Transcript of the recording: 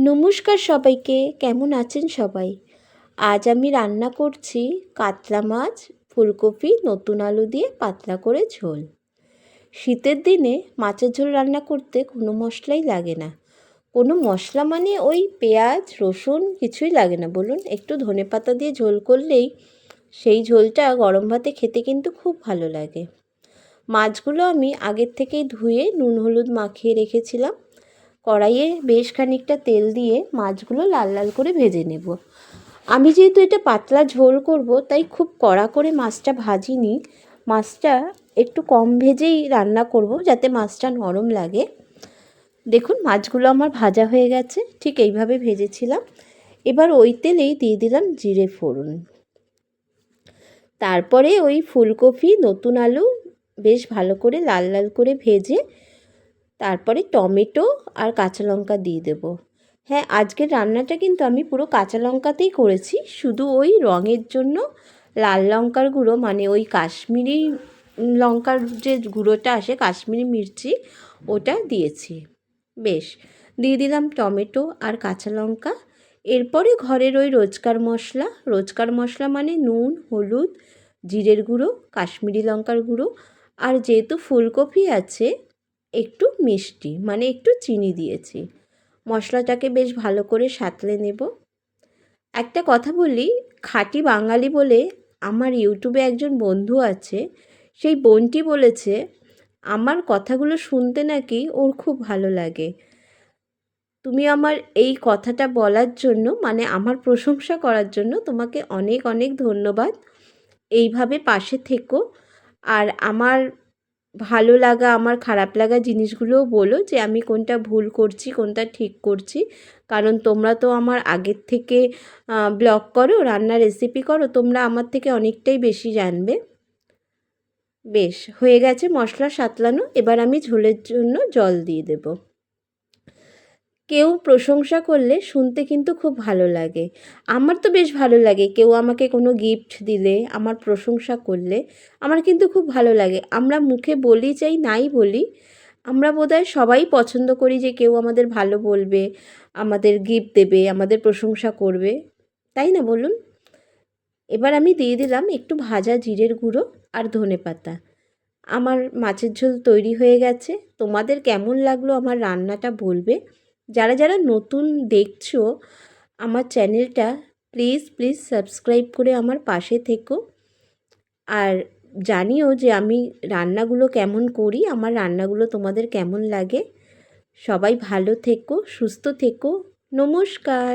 নমস্কার সবাইকে, কেমন আছেন সবাই? আজ আমি রান্না করছি কাতলা মাছ, ফুলকপি, নতুন আলু দিয়ে পাতলা করে ঝোল। শীতের দিনে মাছের ঝোল রান্না করতে কোনো মশলাই লাগে না। কোনো মশলা মানে ওই পেঁয়াজ, রসুন কিছুই লাগে না। বলুন, একটু ধনে পাতা দিয়ে ঝোল করলেই সেই ঝোলটা গরম ভাতে খেতে কিন্তু খুব ভালো লাগে। মাছগুলো আমি আগের থেকেই ধুয়ে নুন, হলুদ মাখিয়ে রেখেছিলাম। কড়াইয়ে বেশ খানিকটা তেল দিয়ে মাছগুলো লাল লাল করে ভেজে নেব। আমি যেহেতু এটা পাতলা ঝোল করব, তাই খুব কড়া করে মাছটা ভাজিনি। মাছটা একটু কম ভেজেই রান্না করব যাতে মাছটা নরম লাগে। দেখুন, মাছগুলো আমার ভাজা হয়ে গেছে, ঠিক এইভাবে ভেজেছিলাম। এবার ওই তেলেই দিয়ে দিলাম জিরে ফোড়ন। তারপরে ওই ফুলকপি, নতুন আলু বেশ ভালো করে লাল লাল করে ভেজে তারপরে টমেটো আর কাঁচা লঙ্কা দিয়ে দেব। হ্যাঁ আজকের রান্নাটা কিন্তু আমি পুরো কাঁচা লঙ্কাতেই করেছি। শুধু ওই রঙের জন্য লাল লঙ্কার গুঁড়ো মানে ওই কাশ্মীরি লঙ্কার যে গুঁড়োটা আসে, কাশ্মীরি মির্চি, ওটা দিয়েছি। বেশ, দিয়ে দিলাম টমেটো আর কাঁচা লঙ্কা। এরপরে ঘরের ওই রোজকার মশলা রোজকার মশলা মানে নুন, হলুদ, জিরের গুঁড়ো, কাশ্মীরি লঙ্কার গুঁড়ো। আর যেহেতু ফুলকপি আছে একটু মিষ্টি মানে একটু চিনি দিয়েছি। মশলাটাকে বেশ ভালো করে সাঁতলে নেব। একটা কথা বলি, খাঁটি বাঙালি বলে আমার ইউটিউবে একজন বন্ধু আছে, সেই বোনটি বলেছে, আমার কথাগুলো শুনতে নাকি ওর খুব ভালো লাগে। তুমি আমার এই কথাটা বলার জন্য মানে আমার প্রশংসা করার জন্য তোমাকে অনেক অনেক ধন্যবাদ। এইভাবে পাশে থেকো। আর আমার ভালো লাগা, আমার খারাপ লাগা জিনিসগুলোও বলো যে আমি কোনটা ভুল করছি, কোনটা ঠিক করছি। কারণ তোমরা তো আমার আগের থেকে ব্লগ করো, রান্নার রেসিপি করো, তোমরা আমার থেকে অনেকটাই বেশি জানবে। বেশ, হয়ে গেছে মশলা সাতলানো, এবার আমি ঝোলের জন্য জল দিয়ে দেবো। কেউ প্রশংসা করলে শুনতে কিন্তু খুব ভালো লাগে। আমার তো বেশ ভালো লাগে। কেউ আমাকে কোনো গিফট দিলে, আমার প্রশংসা করলে, আমার কিন্তু খুব ভালো লাগে। আমরা মুখে বলি চাই, নাই বলি, আমরা বোধহয় সবাই পছন্দ করি যে কেউ আমাদের ভালো বলবে, আমাদের গিফট দেবে, আমাদের প্রশংসা করবে। তাই না বলুন? এবার আমি দিয়ে দিলাম একটু ভাজা জিরের গুঁড়ো আর ধনে পাতা। আমার মাছের ঝোল তৈরি হয়ে গেছে। তোমাদের কেমন লাগল আমার রান্নাটা বলবে? যারা যারা নতুন দেখছ আমার চ্যানেলটা প্লিজ প্লিজ সাবস্ক্রাইব করে আমার পাশে থেকো। আর জানিও যে আমি রান্নাগুলো কেমন করি, আমার রান্নাগুলো তোমাদের কেমন লাগে। সবাই ভালো থেকো, সুস্থ থেকো। নমস্কার।